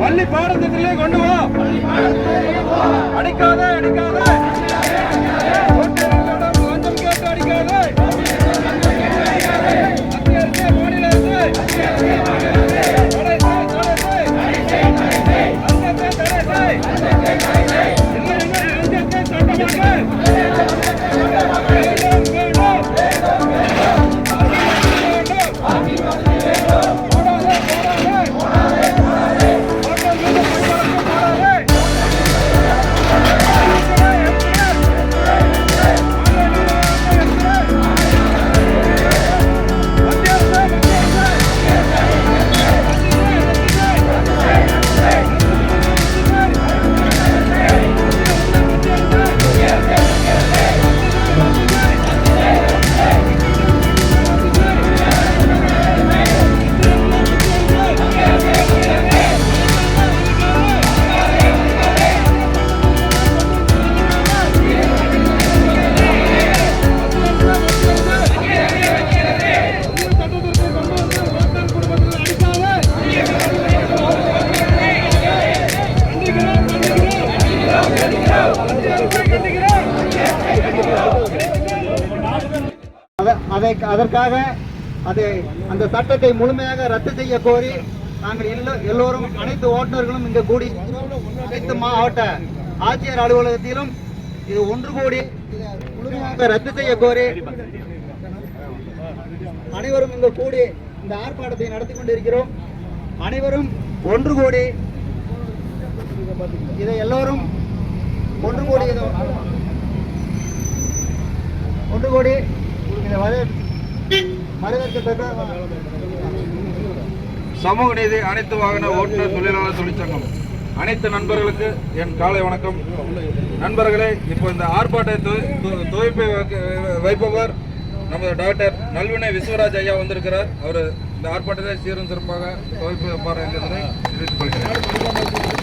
பள்ளி பாடத்திட்டத்திலே கொண்டு வா அடிக்காதே அதற்காக அதை அந்த சட்டத்தை முழுமையாக ரத்து செய்ய கோரி நாங்கள் எல்லோ- எல்லோரும் அனைத்து ஓட்டுநர்களும் இங்கு கூடி அனைத்து மாவட்ட ஆட்சியர் அலுவலகத்திலும் இது ஒன்று கூடி முழுமையாக ரத்து செய்ய கோரி அனைவரும் இங்கு கூடி இந்த ஆர்ப்பாட்டத்தை நடத்தி கொண்டிருக்கிறோம். அனைவரும் ஒன்று கூடி இதை எல்லோரும் ஒன்று கூடி ஒன்று கோடி இதை வரவேற்று சமூக நீதி அனைத்து வாகன ஓட்டுநர் தொழிலாளர் தொழிற்சங்கம். அனைத்து நண்பர்களுக்கு என் காலை வணக்கம். நண்பர்களே இப்போ இந்த ஆர்ப்பாட்டத்தை து- வைக்க- வைப்பவர் நமது டாக்டர் நல்வினை விஸ்வராஜ் ஐயா வந்திருக்கிறார். அவர் இந்த ஆர்ப்பாட்டத்தை சீரும் சிறப்பாக துவைப்பு வைப்பார் என்பதனை தெரிவித்துக் கொள்கிறேன்.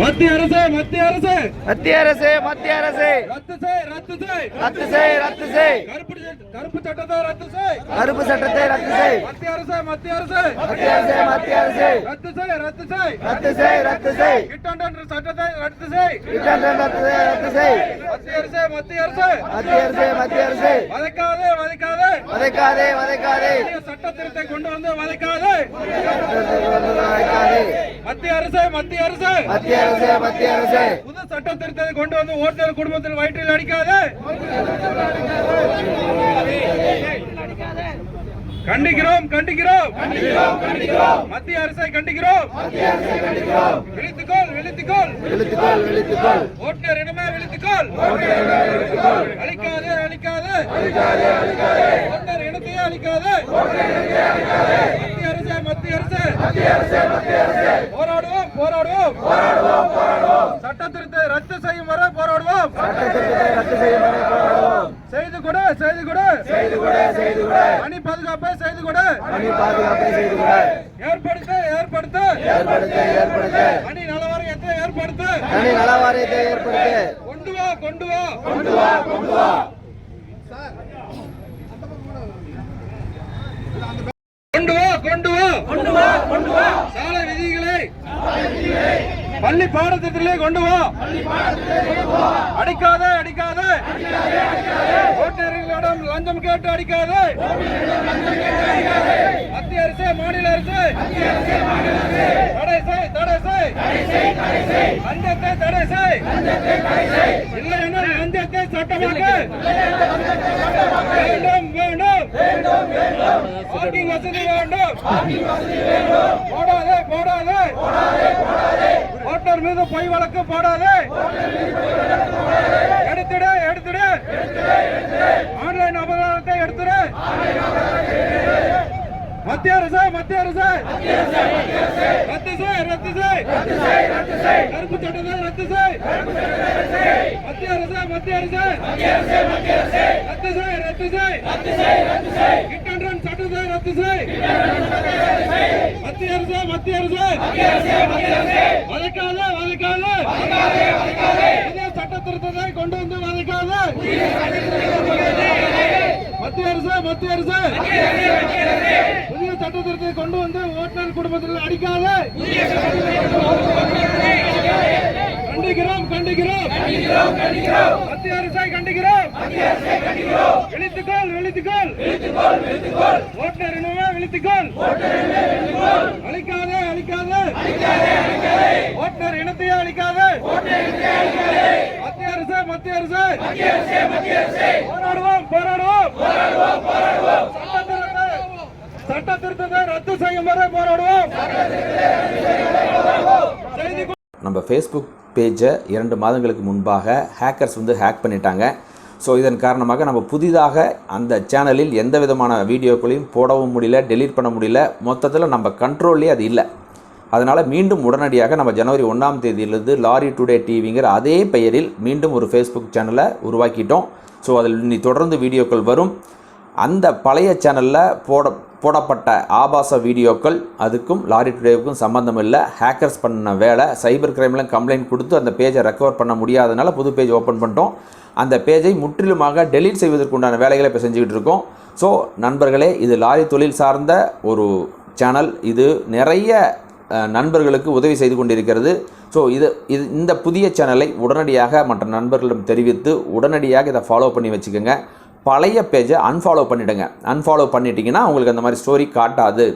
மத்திய அரசு மத்திய அரசு. மத்திய அரசு மத்திய அரசு. ரத்து செய் ரத்து செய். ரத்து செய் ரத்து செய். கருப்பு கருப்பு சட்டத்தை ரத்து செய். கருப்பு சட்டத்தை ரத்து செய். மத்திய அரசு மத்திய அரசு. மத்திய அரசு மத்திய அரசு. ரத்து செய் ரத்து செய். ரத்து செய் ரத்து செய். கிட்டண்டன் சட்டத்தை ரத்து செய். ரத்து செய் ரத்து செய். மத்திய அரசு மத்திய அரசு. மத்திய அரசு மத்திய அரசு. வதைக்காதே வதைக்காதே. வதைக்காதே வதைக்காதே. சட்ட திருத்தத்தை கொண்டு வந்து வதைக்காதே. மத்திய அரசு மத்திய அரசு. மத்திய அரசு மத்திய அரசு. புது சட்ட திருத்தத்தை கொண்டு வந்து ஓட்டுநர் குடும்பத்தில் வயிற்றில் அடிக்காது. கண்டிக்கிறோம் கண்டிக்கிறோம். மத்திய அரசை கண்டிக்கிறோம். விழித்துக்கோள் விழித்துக்கோள். இழுத்துக்கோள் இழுத்துக்கோள் ஓட்டுநர் இனமே விழித்துக்கோள். அழிக்காது அழிக்காது. ஓட்டுநர் இனத்தையே அழிக்காது. மத்திய அரசு மத்திய அரசு. போராடுவோம் போராடுவோம். சட்ட திருத்தத்தை ரத்து செய்யும் வரை போராடுவோம். செய்து கொடு செய்து கொடு. அணி பாதுகாப்பை செய்து கொடு. ஏற்படுத்த ஏற்படுத்த. அணி நலவாரியத்தை ஏற்படுத்த. கொண்டு வா கொண்டு வா. கொண்டு வா கொண்டு வா. பள்ளி பாடத்திட்டத்திலே கொண்டு வா. அடிக்காதே அடிக்காதே. ஓட்டுநர்களிடம் லஞ்சம் கேட்டு அடிக்காதே. மத்திய அரசு மாநில அரசு. தடை செய் தடை செய். லஞ்சத்தை தடை செய். இல்லை என லஞ்சத்தை சட்டமாக்கு. வேண்டும் வேண்டும். பார்க்கிங் வசதி வேண்டும் போடாதே போடாதே ஓட்டர் மீது பொய் வழக்கு போடாதே. எடுத்துடு எடுத்துடு. ஆன்லைன் அபராதத்தை எடுத்துடு. மத்திய அரசு மத்திய அரசு. ரத்து செய் ரத்து செய். கருப்பு சட்டத்தை ரத்து செய். மத்திய அரசு மத்திய அரசு. ரத்து செய் ரத்து செய். ஹிட் அண்ட் ரன் சட்டத்தை ரத்து செய். மத்திய அரசு மத்திய அரசு. வதைக்காத வதைக்காத. புதிய சட்ட திருத்தத்தை கொண்டு வந்து வதைக்காத. மத்திய அரசு மத்திய அரசு. புதிய சட்ட திருத்தத்தை கொண்டு வந்து ஓட்டுநர் குடும்பத்தில் அடிக்காத. கண்டிக்கிறோம் கண்டிக்கிறோம். மத்திய அரசை கண்டிக்கிறோம். விழித்துக்கோள் விழித்துக்கோள் ஓட்டுநர் இனமே விழித்துக்கோள் அழிக்காதே அழிக்காதே. ஓட்டுநர் இனத்தையே அழிக்காதே. மத்திய அரசு மத்திய அரசு. போராடுவோம் போராடுவோம். சட்ட திருத்த சட்ட திருத்தத்தை ரத்து செய்யும் வரை போராடுவோம். நம்ம ஃபேஸ்புக் பேஜை இரண்டு மாதங்களுக்கு முன்பாக ஹேக்கர்ஸ் வந்து ஹேக் பண்ணிட்டாங்க. ஸோ இதன் காரணமாக நம்ம புதிதாக அந்த சேனலில் எந்த விதமான வீடியோக்களையும் போடவும் முடியல டெலீட் பண்ண முடியல. மொத்தத்தில் நம்ம கண்ட்ரோல்லே அது இல்லை. அதனால் மீண்டும் உடனடியாக நம்ம ஜனவரி ஒன்றாம் தேதியிலிருந்து லாரி டுடே டிவிங்கிற அதே பெயரில் மீண்டும் ஒரு ஃபேஸ்புக் சேனலை உருவாக்கிட்டோம். ஸோ அதில் இனி தொடர்ந்து வீடியோக்கள் வரும். அந்த பழைய சேனலில் போட போடப்பட்ட ஆபாச வீடியோக்கள் அதுக்கும் லாரி டுடேவுக்கும் சம்மந்தம் இல்லை. ஹேக்கர்ஸ் பண்ண வேலை சைபர் கிரைம்லாம் கம்ப்ளைண்ட் கொடுத்து அந்த பேஜை ரெக்கவர் பண்ண முடியாதனால புது பேஜ் ஓப்பன் பண்ணிட்டோம். அந்த பேஜை முற்றிலுமாக டெலீட் செய்வதற்குண்டான வேலைகளை இப்போ செஞ்சுக்கிட்டு இருக்கோம். ஸோ நண்பர்களே இது லாரி தொழில் சார்ந்த ஒரு சேனல் இது நிறைய நண்பர்களுக்கு உதவி செய்து கொண்டிருக்கிறது. ஸோ இது இது இந்த புதிய சேனலை உடனடியாக மற்ற நண்பர்களிடம் தெரிவித்து உடனடியாக இதை ஃபாலோ பண்ணி வச்சுக்கோங்க. பழைய பேஜை அன்ஃபாலோ பண்ணிவிடுங்க அன்ஃபாலோ பண்ணிட்டீங்கன்னா உங்களுக்கு அந்த மாதிரி ஸ்டோரி காட்டாது.